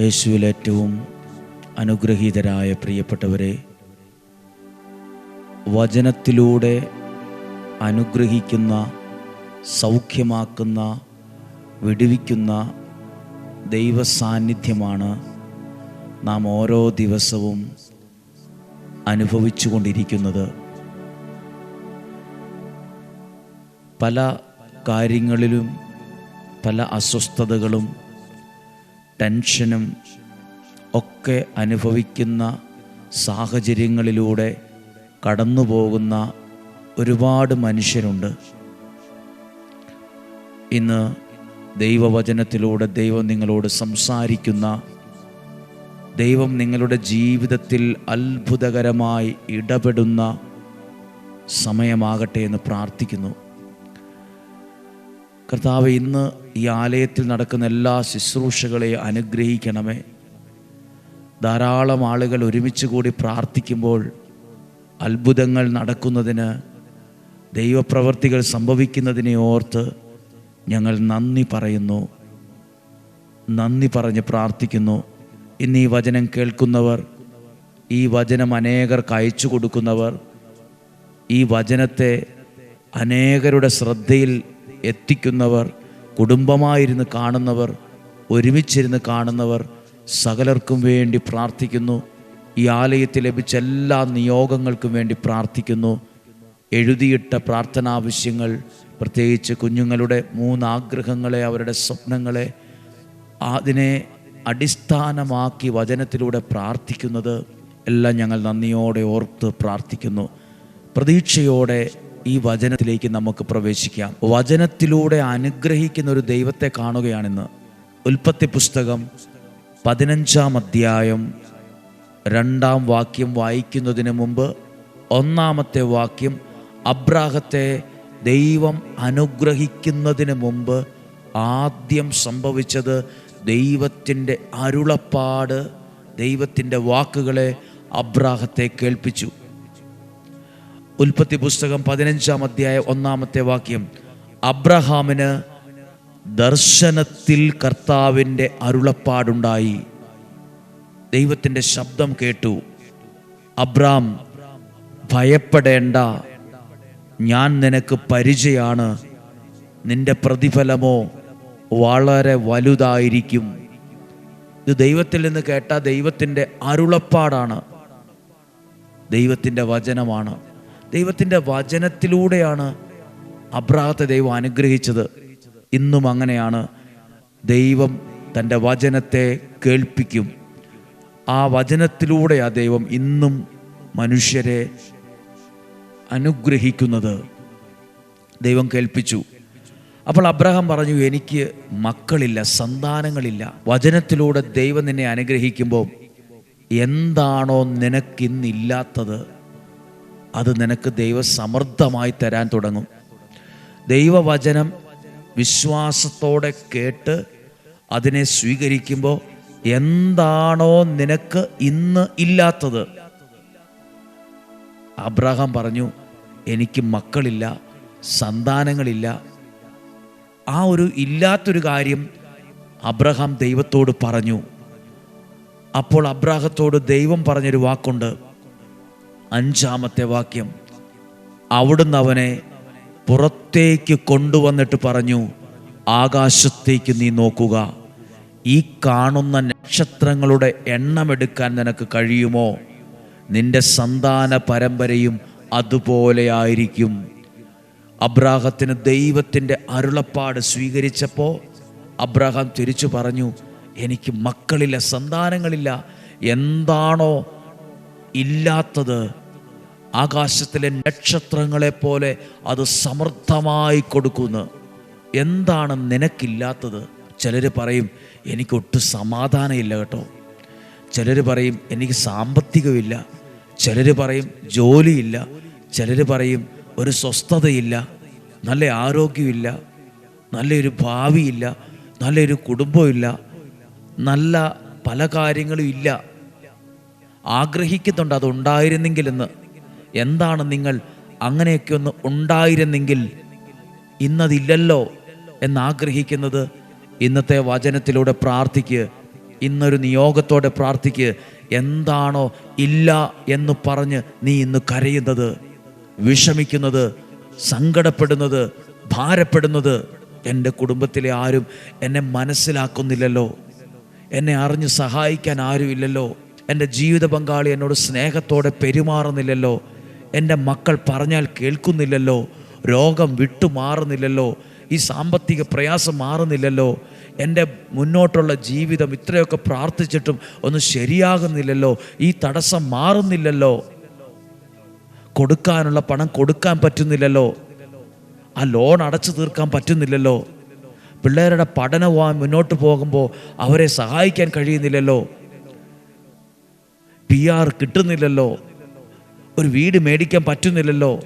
യേശുവിൽ ഏറ്റവും അനുഗ്രഹീതരായ പ്രിയപ്പെട്ടവരെ വചനത്തിലൂടെ അനുഗ്രഹിക്കുന്ന സൗഖ്യമാക്കുന്ന വിടുവിക്കുന്ന ദൈവസാന്നിധ്യമാണ് നാം ഓരോ ദിവസവും അനുഭവിച്ചു കൊണ്ടിരിക്കുന്നത് പല കാര്യങ്ങളിലും പല അസ്വസ്ഥതകളും ടെൻഷനും ഒക്കെ അനുഭവിക്കുന്ന സാഹചര്യങ്ങളിലൂടെ കടന്നു പോകുന്ന ഒരുപാട് മനുഷ്യരുണ്ട്. ഇന്ന് ദൈവവചനത്തിലൂടെ ദൈവം നിങ്ങളോട് സംസാരിക്കുന്ന ദൈവം നിങ്ങളുടെ ജീവിതത്തിൽ അത്ഭുതകരമായി ഇടപെടുന്ന സമയമാകട്ടെ എന്ന് പ്രാർത്ഥിക്കുന്നു. കർത്താവ് ഇന്ന് ഈ ആലയത്തിൽ നടക്കുന്ന എല്ലാ ശുശ്രൂഷകളെ അനുഗ്രഹിക്കണമേ. ധാരാളം ആളുകൾ ഒരുമിച്ച് കൂടി പ്രാർത്ഥിക്കുമ്പോൾ അത്ഭുതങ്ങൾ നടക്കുന്നതിന് ദൈവപ്രവർത്തികൾ സംഭവിക്കുന്നതിനെ ഓർത്ത് ഞങ്ങൾ നന്ദി പറയുന്നു. നന്ദി പറഞ്ഞ് പ്രാർത്ഥിക്കുന്നു. ഇന്ന് ഈ വചനം കേൾക്കുന്നവർ ഈ വചനം അനേകർക്ക് അയച്ചു കൊടുക്കുന്നവർ ഈ വചനത്തെ അനേകരുടെ ശ്രദ്ധയിൽ എത്തിക്കുന്നവർ കുടുംബമായിരുന്ന് കാണുന്നവർ ഒരുമിച്ചിരുന്ന് കാണുന്നവർ സകലർക്കും വേണ്ടി പ്രാർത്ഥിക്കുന്നു. ഈ ആലയത്തിൽ ലഭിച്ച എല്ലാ നിയോഗങ്ങൾക്കും വേണ്ടി പ്രാർത്ഥിക്കുന്നു. എഴുതിയിട്ട പ്രാർത്ഥനാവശ്യങ്ങൾ പ്രത്യേകിച്ച് കുഞ്ഞുങ്ങളുടെ മൂന്ന് ആഗ്രഹങ്ങളെ അവരുടെ സ്വപ്നങ്ങളെ അതിനെ അടിസ്ഥാനമാക്കി വചനത്തിലൂടെ പ്രാർത്ഥിക്കുന്നത് എല്ലാം ഞങ്ങൾ നന്ദിയോടെ ഓർത്ത് പ്രാർത്ഥിക്കുന്നു. പ്രതീക്ഷയോടെ ഈ വചനത്തിലേക്ക് നമുക്ക് പ്രവേശിക്കാം. വചനത്തിലൂടെ അനുഗ്രഹിക്കുന്ന ഒരു ദൈവത്തെ കാണുകയാണിന്ന് ഉൽപ്പത്തി പുസ്തകം പതിനഞ്ചാം അധ്യായം രണ്ടാം വാക്യം വായിക്കുന്നതിന് മുമ്പ് ഒന്നാമത്തെ വാക്യം അബ്രാഹത്തെ ദൈവം അനുഗ്രഹിക്കുന്നതിന് മുമ്പ് ആദ്യം സംഭവിച്ചത് ദൈവത്തിന്റെ അരുളപ്പാട് ദൈവത്തിന്റെ വാക്കുകളെ അബ്രാഹത്തെ കേൾപ്പിച്ചു. ഉൽപ്പത്തി പുസ്തകം പതിനഞ്ചാം അധ്യായ ഒന്നാമത്തെ വാക്യം. അബ്രഹാമിന് ദർശനത്തിൽ കർത്താവിന്റെ അരുളപ്പാടുണ്ടായി. ദൈവത്തിന്റെ ശബ്ദം കേട്ടു. അബ്രാം ഭയപ്പെടേണ്ട. ഞാൻ നിനക്ക് പരിചയമാണ് നിന്റെ പ്രതിഫലമോ വളരെ വലുതായിരിക്കും. ഇത് ദൈവത്തിൽ നിന്ന് കേട്ട ദൈവത്തിന്റെ അരുളപ്പാടാണ്. ദൈവത്തിന്റെ വചനമാണ്. ദൈവത്തിന്റെ വചനത്തിലൂടെയാണ് അബ്രാഹത്തെ ദൈവം അനുഗ്രഹിച്ചത്. ഇന്നും അങ്ങനെയാണ്. ദൈവം തന്റെ വചനത്തെ കേൾപ്പിക്കും. ആ വചനത്തിലൂടെ ആ ദൈവം ഇന്നും മനുഷ്യരെ അനുഗ്രഹിക്കുന്നത്. ദൈവം കേൾപ്പിച്ചു. അപ്പോൾ അബ്രഹാം പറഞ്ഞു എനിക്ക് മക്കളില്ല സന്താനങ്ങളില്ല. വചനത്തിലൂടെ ദൈവം നിന്നെ അനുഗ്രഹിക്കുമ്പോൾ എന്താണോ നിനക്കിന്നില്ലാത്തത് അത് നിനക്ക് ദൈവ സമൃദ്ധമായി തരാൻ തുടങ്ങും. ദൈവവചനം വിശ്വാസത്തോടെ കേട്ട് അതിനെ സ്വീകരിക്കുമ്പോൾ എന്താണോ നിനക്ക് ഇന്ന് ഇല്ലാത്തത്? അബ്രഹാം പറഞ്ഞു എനിക്ക് മക്കളില്ല സന്താനങ്ങളില്ല. ആ ഒരു ഇല്ലാത്തൊരു കാര്യം അബ്രഹാം ദൈവത്തോട് പറഞ്ഞു. അപ്പോൾ അബ്രാഹത്തോട് ദൈവം പറഞ്ഞൊരു വാക്കുണ്ട് അഞ്ചാമത്തെ വാക്യം. അവിടുന്ന് അവനെ പുറത്തേക്ക് കൊണ്ടുവന്നിട്ട് പറഞ്ഞു ആകാശത്തേക്ക് നീ നോക്കുക. ഈ കാണുന്ന നക്ഷത്രങ്ങളുടെ എണ്ണമെടുക്കാൻ നിനക്ക് കഴിയുമോ? നിന്റെ സന്താന പരമ്പരയും അതുപോലെയായിരിക്കും അബ്രാഹത്തിന് ദൈവത്തിന്റെ അരുളപ്പാട് സ്വീകരിച്ചപ്പോൾ അബ്രാഹാം തിരിച്ചു പറഞ്ഞു എനിക്ക് മക്കളില്ല സന്താനങ്ങളില്ല. എന്താണോ ഇല്ലാത്തത് ആകാശത്തിലെ നക്ഷത്രങ്ങളെ പോലെ അത് സമൃദ്ധമായി കൊടുക്കുന്നു. എന്താണ് നിനക്കില്ലാത്തത്? ചിലർ പറയും എനിക്കൊട്ടും സമാധാനമില്ല കേട്ടോ. ചിലർ പറയും എനിക്ക് സാമ്പത്തികമില്ല. ചിലർ പറയും ജോലിയില്ല. ചിലർ പറയും ഒരു സ്വസ്ഥതയില്ല. നല്ല ആരോഗ്യമില്ല. നല്ലൊരു ഭാവിയില്ല. നല്ലൊരു കുടുംബമില്ല. നല്ല പല കാര്യങ്ങളും ഇല്ല. ആഗ്രഹിക്കുന്നുണ്ട് അത് ഉണ്ടായിരുന്നെങ്കിലെന്ന് എന്താണ് നിങ്ങൾ അങ്ങനെയൊക്കെ ഒന്ന് ഉണ്ടായിരുന്നെങ്കിൽ ഇന്നതില്ലല്ലോ എന്നാഗ്രഹിക്കുന്നത് ഇന്നത്തെ വചനത്തിലൂടെ പ്രാർത്ഥിക്ക് ഇന്നൊരു നിയോഗത്തോടെ പ്രാർത്ഥിക്ക് എന്താണോ ഇല്ല എന്ന് പറഞ്ഞ് നീ ഇന്ന് കരയുന്നത് വിഷമിക്കുന്നത് സങ്കടപ്പെടുന്നത് ഭാരപ്പെടുന്നത് എന്റെ കുടുംബത്തിലെ ആരും എന്നെ മനസ്സിലാക്കുന്നില്ലല്ലോ. എന്നെ അറിഞ്ഞ് സഹായിക്കാൻ ആരുമില്ലല്ലോ. എന്റെ ജീവിത പങ്കാളി എന്നോട് സ്നേഹത്തോടെ പെരുമാറുന്നില്ലല്ലോ. എന്റെ മക്കൾ പറഞ്ഞാൽ കേൾക്കുന്നില്ലല്ലോ രോഗം വിട്ടുമാറുന്നില്ലല്ലോ ഈ സാമ്പത്തിക പ്രയാസം മാറുന്നില്ലല്ലോ എന്റെ മുന്നോട്ടുള്ള ജീവിതം ഇത്രയൊക്കെ പ്രാർത്ഥിച്ചിട്ടും ഒന്നും ശരിയാകുന്നില്ലല്ലോ ഈ തടസ്സം മാറുന്നില്ലല്ലോ. കൊടുക്കാനുള്ള പണം കൊടുക്കാൻ പറ്റുന്നില്ലല്ലോ. ആ ലോൺ അടച്ചു തീർക്കാൻ പറ്റുന്നില്ലല്ലോ. പിള്ളേരുടെ പഠനവുമായി മുന്നോട്ട് പോകുമ്പോൾ അവരെ സഹായിക്കാൻ കഴിയുന്നില്ലല്ലോ. പി ആർ കിട്ടുന്നില്ലല്ലോ. ഒരു വീട് മേടിക്കാൻ പറ്റുന്നില്ലല്ലോ.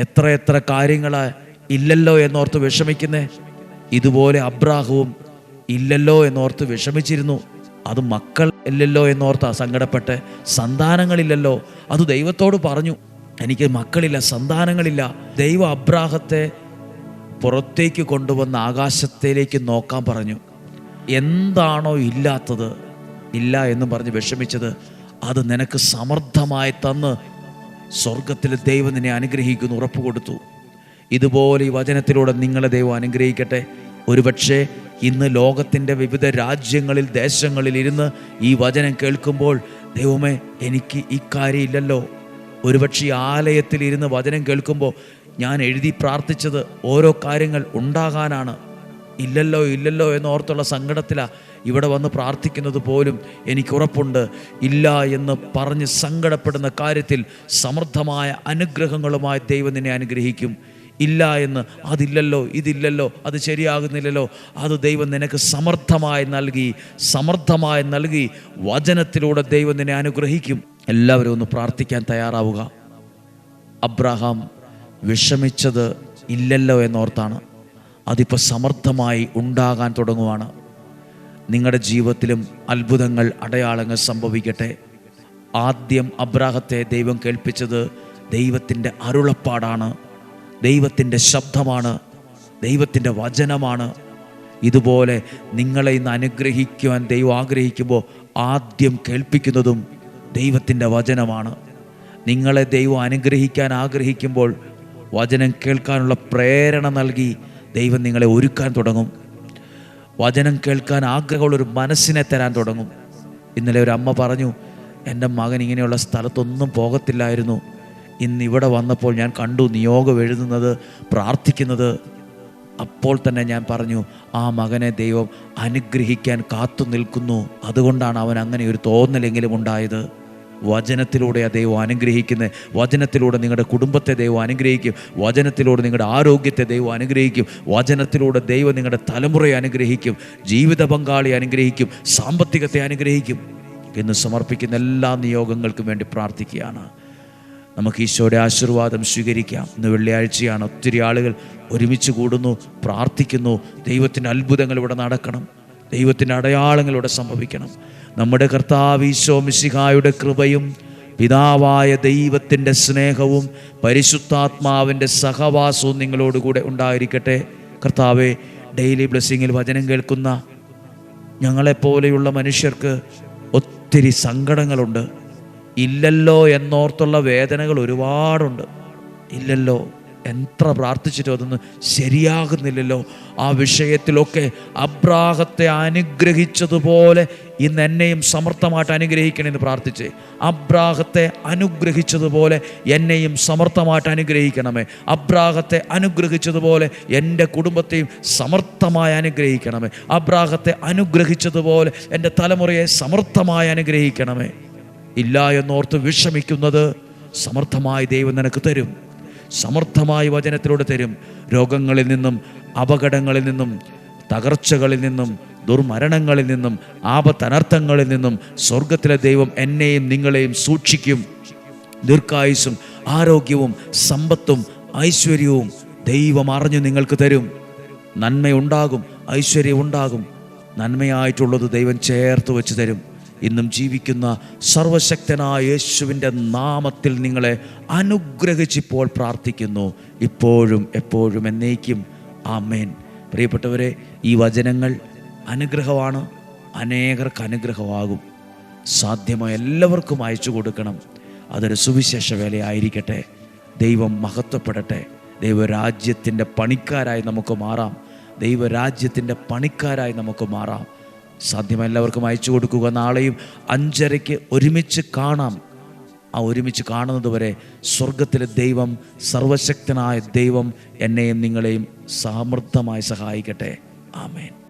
എത്ര എത്ര കാര്യങ്ങൾ ഇല്ലല്ലോ എന്നോർത്ത് വിഷമിക്കുന്നേ. ഇതുപോലെ അബ്രാഹവും ഇല്ലല്ലോ എന്നോർത്ത് വിഷമിച്ചിരുന്നു. അത് മക്കൾ ഇല്ലല്ലോ എന്നോർത്ത് സങ്കടപ്പെട്ട് സന്താനങ്ങളില്ലല്ലോ. അത് ദൈവത്തോട് പറഞ്ഞു. എനിക്ക് മക്കളില്ല സന്താനങ്ങളില്ല. ദൈവം അബ്രാഹത്തെ പുറത്തേക്ക് കൊണ്ടുവന്ന് ആകാശത്തിലേക്ക് നോക്കാൻ പറഞ്ഞു. എന്താണോ ഇല്ലാത്തത് ഇല്ല എന്ന് പറഞ്ഞ് വിഷമിച്ചത് അത് നിനക്ക് സമർത്ഥമായി തന്ന് സ്വർഗത്തിലെ ദൈവം നിന്നെ അനുഗ്രഹിക്കുന്നു ഉറപ്പ് കൊടുത്തു ഇതുപോലെ ഈ വചനത്തിലൂടെ നിങ്ങളെ ദൈവം അനുഗ്രഹിക്കട്ടെ. ഒരുപക്ഷെ ഇന്ന് ലോകത്തിന്റെ വിവിധ രാജ്യങ്ങളിൽ ദേശങ്ങളിൽ ഇരുന്ന് ഈ വചനം കേൾക്കുമ്പോൾ ദൈവമേ എനിക്ക് ഇക്കാര്യം ഇല്ലല്ലോ. ഒരുപക്ഷെ ഈ ആലയത്തിൽ ഇരുന്ന് വചനം കേൾക്കുമ്പോൾ ഞാൻ എഴുതി പ്രാർത്ഥിച്ചത് ഓരോ കാര്യങ്ങൾ ഉണ്ടാകാനാണ്. ഇല്ലല്ലോ ഇല്ലല്ലോ എന്നോർത്തുള്ള സങ്കടത്തിലാണ് ഇവിടെ വന്ന് പ്രാർത്ഥിക്കുന്നത് പോലും എനിക്ക് ഉറപ്പുണ്ട്. ഇല്ല എന്ന് പറഞ്ഞ് സങ്കടപ്പെടുന്ന കാര്യത്തിൽ സമൃദ്ധമായ അനുഗ്രഹങ്ങളുമായി ദൈവം നിന്നെ അനുഗ്രഹിക്കും. ഇല്ല എന്ന് അതില്ലല്ലോ ഇതില്ലല്ലോ അത് ശരിയാകുന്നില്ലല്ലോ. അത് ദൈവം നിനക്ക് സമർത്ഥമായി നൽകി സമർത്ഥമായി നൽകി വചനത്തിലൂടെ ദൈവം നിന്നെ അനുഗ്രഹിക്കും. എല്ലാവരും ഒന്ന് പ്രാർത്ഥിക്കാൻ തയ്യാറാവുക. അബ്രഹാം വിഷമിച്ചത് ഇല്ലല്ലോ എന്നോർത്താണ്. അതിപ്പോൾ സമർത്ഥമായി ഉണ്ടാകാൻ തുടങ്ങുവാണ്. നിങ്ങളുടെ ജീവിതത്തിലും അത്ഭുതങ്ങൾ അടയാളങ്ങൾ സംഭവിക്കട്ടെ. ആദ്യം അബ്രാഹത്തെ ദൈവം കേൾപ്പിച്ചത് ദൈവത്തിന്റെ അരുളപ്പാടാണ് ദൈവത്തിന്റെ ശബ്ദമാണ് ദൈവത്തിന്റെ വചനമാണ്. ഇതുപോലെ നിങ്ങളെ ഇന്ന് അനുഗ്രഹിക്കുവാൻ ദൈവം ആഗ്രഹിക്കുമ്പോൾ ആദ്യം കേൾപ്പിക്കുന്നതും ദൈവത്തിന്റെ വചനമാണ്. നിങ്ങളെ ദൈവം അനുഗ്രഹിക്കാൻ ആഗ്രഹിക്കുമ്പോൾ വചനം കേൾക്കാനുള്ള പ്രേരണ നൽകി ദൈവം നിങ്ങളെ ഒരുക്കാൻ തുടങ്ങും. വചനം കേൾക്കാൻ ആഗ്രഹമുള്ളൊരു മനസ്സിനെ തരാൻ തുടങ്ങും. ഇന്നലെ ഒരു അമ്മ പറഞ്ഞു എന്റെ മകൻ ഇങ്ങനെയുള്ള സ്ഥലത്തൊന്നും പോകത്തില്ലായിരുന്നു. ഇന്ന് ഇവിടെ വന്നപ്പോൾ ഞാൻ കണ്ടു നിയോഗം എഴുതുന്നത് പ്രാർത്ഥിക്കുന്നത്. അപ്പോൾ തന്നെ ഞാൻ പറഞ്ഞു ആ മകനെ ദൈവം അനുഗ്രഹിക്കാൻ കാത്തു നിൽക്കുന്നു. അതുകൊണ്ടാണ് അവൻ അങ്ങനെ ഒരു തോന്നലെങ്കിലും ഉണ്ടായത്. വചനത്തിലൂടെ ദൈവം അനുഗ്രഹിക്കുന്നത് വചനത്തിലൂടെ നിങ്ങളുടെ കുടുംബത്തെ ദൈവം അനുഗ്രഹിക്കും വചനത്തിലൂടെ നിങ്ങളുടെ ആരോഗ്യത്തെ ദൈവം അനുഗ്രഹിക്കും വചനത്തിലൂടെ ദൈവം നിങ്ങളുടെ തലമുറയെ അനുഗ്രഹിക്കും ജീവിത പങ്കാളി അനുഗ്രഹിക്കും സാമ്പത്തികത്തെ അനുഗ്രഹിക്കും എന്ന് സമർപ്പിക്കുന്ന എല്ലാ നിയോഗങ്ങൾക്കും വേണ്ടി പ്രാർത്ഥിക്കുകയാണ്. നമുക്ക് ഈശോയുടെ ആശീർവാദം സ്വീകരിക്കാം. ഇന്ന് വെള്ളിയാഴ്ചയാണ് ഒത്തിരി ആളുകൾ ഒരുമിച്ച് കൂടുന്നു പ്രാർത്ഥിക്കുന്നു. ദൈവത്തിന്റെ അത്ഭുതങ്ങൾ ഇവിടെ നടക്കണം. ദൈവത്തിന്റെ അടയാളങ്ങൾ ഇവിടെ സംഭവിക്കണം. നമ്മുടെ കർത്താവ് ഈശോ മിശിഹായുടെ കൃപയും പിതാവായ ദൈവത്തിന്റെ സ്നേഹവും പരിശുദ്ധാത്മാവിന്റെ സഹവാസവും നിങ്ങളോടുകൂടെ ഉണ്ടായിരിക്കട്ടെ. കർത്താവെ ഡെയിലി ബ്ലെസ്സിങ്ങിൽ വചനം കേൾക്കുന്ന ഞങ്ങളെപ്പോലെയുള്ള മനുഷ്യർക്ക് ഒത്തിരി സങ്കടങ്ങളുണ്ട്. ഇല്ലല്ലോ എന്നോർത്തുള്ള വേദനകൾ ഒരുപാടുണ്ട്. ഇല്ലല്ലോ. എത്ര പ്രാർത്ഥിച്ചിട്ടും അതൊന്നും ശരിയാകുന്നില്ലല്ലോ. ആ വിഷയത്തിലൊക്കെ അബ്രാഹത്തെ അനുഗ്രഹിച്ചതുപോലെ ഇന്ന് എന്നെയും സമർത്ഥമായിട്ട് അനുഗ്രഹിക്കണമെന്ന് പ്രാർത്ഥിച്ചേ. അബ്രാഹത്തെ അനുഗ്രഹിച്ചതുപോലെ എന്നെയും സമർത്ഥമായിട്ട് അനുഗ്രഹിക്കണമേ. അബ്രാഹത്തെ അനുഗ്രഹിച്ചതുപോലെ എന്റെ കുടുംബത്തെയും സമർത്ഥമായി അനുഗ്രഹിക്കണമേ. അബ്രാഹത്തെ അനുഗ്രഹിച്ചതുപോലെ എന്റെ തലമുറയെ സമർത്ഥമായി അനുഗ്രഹിക്കണമേ. ഇല്ല എന്നോർത്ത് വിഷമിക്കുന്നത് സമർത്ഥമായി ദൈവം നിനക്ക് തരും. സമർത്ഥമായി വചനത്തിലൂടെ തരും. രോഗങ്ങളിൽ നിന്നും അപകടങ്ങളിൽ നിന്നും തകർച്ചകളിൽ നിന്നും ദുർമരണങ്ങളിൽ നിന്നും ആപത്തനർത്ഥങ്ങളിൽ നിന്നും സ്വർഗത്തിലെ ദൈവം എന്നെയും നിങ്ങളെയും സൂക്ഷിക്കും. ദീർഘായുസും ആരോഗ്യവും സമ്പത്തും ഐശ്വര്യവും ദൈവം അറിഞ്ഞു നിങ്ങൾക്ക് തരും. നന്മയുണ്ടാകും ഐശ്വര്യം ഉണ്ടാകും നന്മയായിട്ടുള്ളത് ദൈവം ചേർത്ത് വെച്ച് തരും. ഇന്നും ജീവിക്കുന്ന സർവശക്തനായ യേശുവിന്റെ നാമത്തിൽ നിങ്ങളെ അനുഗ്രഹിച്ചിപ്പോൾ പ്രാർത്ഥിക്കുന്നു. ഇപ്പോഴും എപ്പോഴും എന്നേക്കും. ആമേൻ. പ്രിയപ്പെട്ടവരെ ഈ വചനങ്ങൾ അനുഗ്രഹമാണ്. അനേകർക്ക് അനുഗ്രഹമാകും. സാധ്യമായ എല്ലാവർക്കും അയച്ചു കൊടുക്കണം. അതൊരു സുവിശേഷ വേലയായിരിക്കട്ടെ. ദൈവം മഹത്വപ്പെടട്ടെ. ദൈവരാജ്യത്തിന്റെ പണിക്കാരായി നമുക്ക് മാറാം. ദൈവരാജ്യത്തിന്റെ പണിക്കാരായി നമുക്ക് മാറാം. സാധ്യമായ എല്ലാവർക്കും അയച്ചു കൊടുക്കുക. നാളെയും അഞ്ചരയ്ക്ക് ഒരുമിച്ച് കാണാം. ആ ഒരുമിച്ച് കാണുന്നത് വരെ സ്വർഗത്തിലെ ദൈവം സർവശക്തനായ ദൈവം എന്നെയും നിങ്ങളെയും സമൃദ്ധമായി സഹായിക്കട്ടെ. ആമേൻ.